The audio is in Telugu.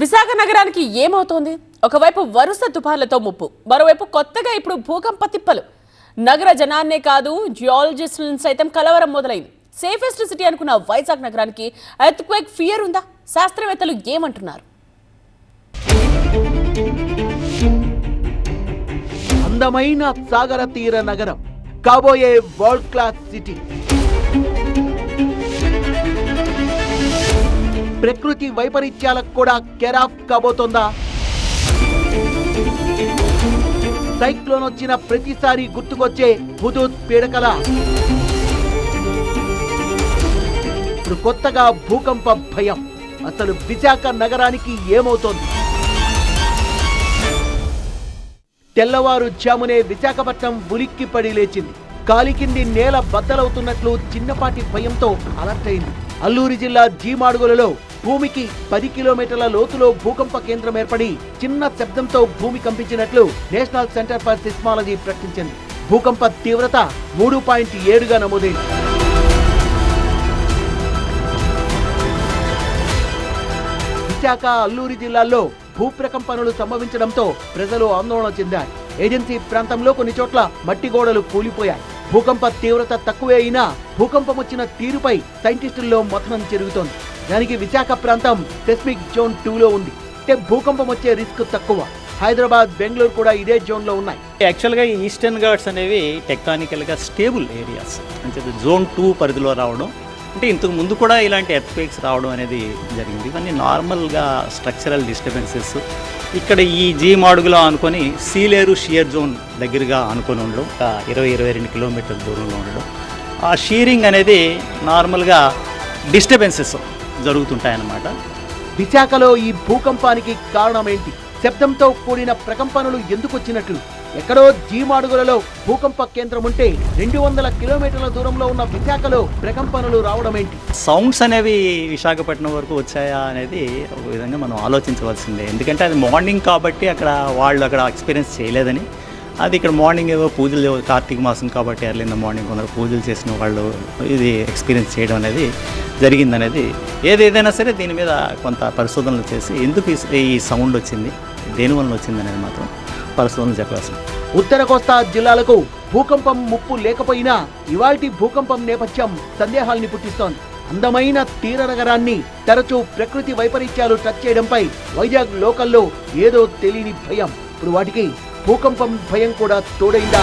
విశాఖ నగరానికి ఏమవుతోంది? ఒకవైపు వరుస తుఫాన్లతో ముప్పు మరోవైపు కొత్తగా ఇప్పుడు భూకంప తిప్పలు. నగర జనాన్నే కాదు జియాలజిస్టులను సైతం కలవరం మొదలైంది. సేఫెస్ట్ సిటీ అనుకున్న వైజాగ్ నగరానికి ఎర్త్క్వేక్ ఫియర్ ఉందా? శాస్త్రవేత్తలు ఏమంటున్నారు? అందమైన సాగర తీర నగరం కాబోయే వరల్డ్ క్లాస్ సిటీ ప్రకృతి వైపరీత్యాలకు కూడా కెరాఫ్ కాబోతోందా? సైక్లోన్ వచ్చిన ప్రతిసారి గుర్తుకొచ్చే హుదూద్ పీడకల. ఇప్పుడు కొత్తగా భూకంప భయం. అసలు విశాఖ నగరానికి ఏమవుతోంది? తెల్లవారుజామునే విశాఖపట్నం ఉలిక్కిపడి లేచింది. కాలి కింది నేల బద్దలవుతున్నట్లు చిన్నపాటి భయంతో అలర్ట్ అయింది. అల్లూరి జిల్లా జీమాడుగులలో భూమికి పది కిలోమీటర్ల లోతులో భూకంప కేంద్రం ఏర్పడి చిన్న శబ్దంతో భూమి కంపించినట్లు నేషనల్ సెంటర్ ఫర్ సిస్మాలజీ ప్రకటించింది. భూకంప తీవ్రత మూడు పాయింట్ ఏడుగా నమోదైంది. విశాఖ అల్లూరి జిల్లాల్లో భూప్రకంపనలు సంభవించడంతో ప్రజలు ఆందోళన చెందారు. ఏజెన్సీ ప్రాంతంలో కొన్ని చోట్ల మట్టి గోడలు కూలిపోయాయి. భూకంప తీవ్రత తక్కువే అయినా భూకంపం వచ్చిన తీరుపై సైంటిస్టుల్లో మథనం జరుగుతోంది. దానికి విశాఖ ప్రాంతం సెస్మిక్ జోన్ టూలో ఉంది. అంటే భూకంపం వచ్చే రిస్క్ తక్కువ. హైదరాబాద్ బెంగళూరు కూడా ఇదే జోన్లో ఉన్నాయి. యాక్చువల్గా ఈ ఈస్టర్న్ ఘాట్స్ అనేవి టెక్టానికల్గా స్టేబుల్ ఏరియాస్. అంటే జోన్ టూ పరిధిలో రావడం. అంటే ఇంతకు ముందు కూడా ఇలాంటి ఎర్త్క్వేక్స్ రావడం అనేది జరిగింది. ఇవన్నీ నార్మల్గా స్ట్రక్చరల్ డిస్టర్బెన్సెస్. ఇక్కడ ఈ జీ మాడుగులో అనుకొని సీలేరు షియర్ జోన్ దగ్గరగా అనుకొని ఉండడం. ఒక ఇరవై ఇరవై రెండు కిలోమీటర్ల దూరంలో ఉండడం. ఆ షీరింగ్ అనేది నార్మల్గా డిస్టర్బెన్సెస్. జరుగుతుంటాయన్నమాట. విశాఖలో ఈ భూకంపానికి కారణమేంటి? శబ్దంతో కూడిన ప్రకంపనలు ఎందుకు వచ్చినట్లు ఎక్కడో జీమాడుగులలో భూకంప కేంద్రం ఉంటే రెండు వందల కిలోమీటర్ల దూరంలో ఉన్న విశాఖలో ప్రకంపనలు రావడమేంటి? సౌండ్స్ అనేవి విశాఖపట్నం వరకు వచ్చాయా అనేది ఒక విధంగా మనం ఆలోచించవలసిందే. ఎందుకంటే అది మార్నింగ్ కాబట్టి అక్కడ వాళ్ళు అక్కడ ఎక్స్పీరియన్స్ చేయలేదని. అది ఇక్కడ మార్నింగ్ ఏదో పూజలు కార్తీక మాసం కాబట్టి ఎర్లీ ఇన్ ద మార్నింగ్ కొందరు పూజలు చేసిన వాళ్ళు ఇది ఎక్స్పీరియన్స్ చేయడం అనేది జరిగిందనేది. ఏదేదైనా సరే దీని మీద కొంత పరిశోధనలు చేసి ఎందుకు ఈ- సౌండ్ వచ్చింది దేనివల్ల వచ్చింది అనేది మాత్రం పరిశోధనలు చెప్పాల్సింది ఉత్తర కోస్తా జిల్లాలకు భూకంపం ముప్పు లేకపోయినా ఇవాల్టి భూకంపం నేపథ్యం సందేహాల్ని పుట్టిస్తోంది. అందమైన తీర నగరాన్ని తరచూ ప్రకృతి వైపరీత్యాలు టచ్ చేయడంపై వైజాగ్ లోకల్లో ఏదో తెలియని భయం. ఇప్పుడు వాటికి భూకంపం భయం కూడా తోడైందా?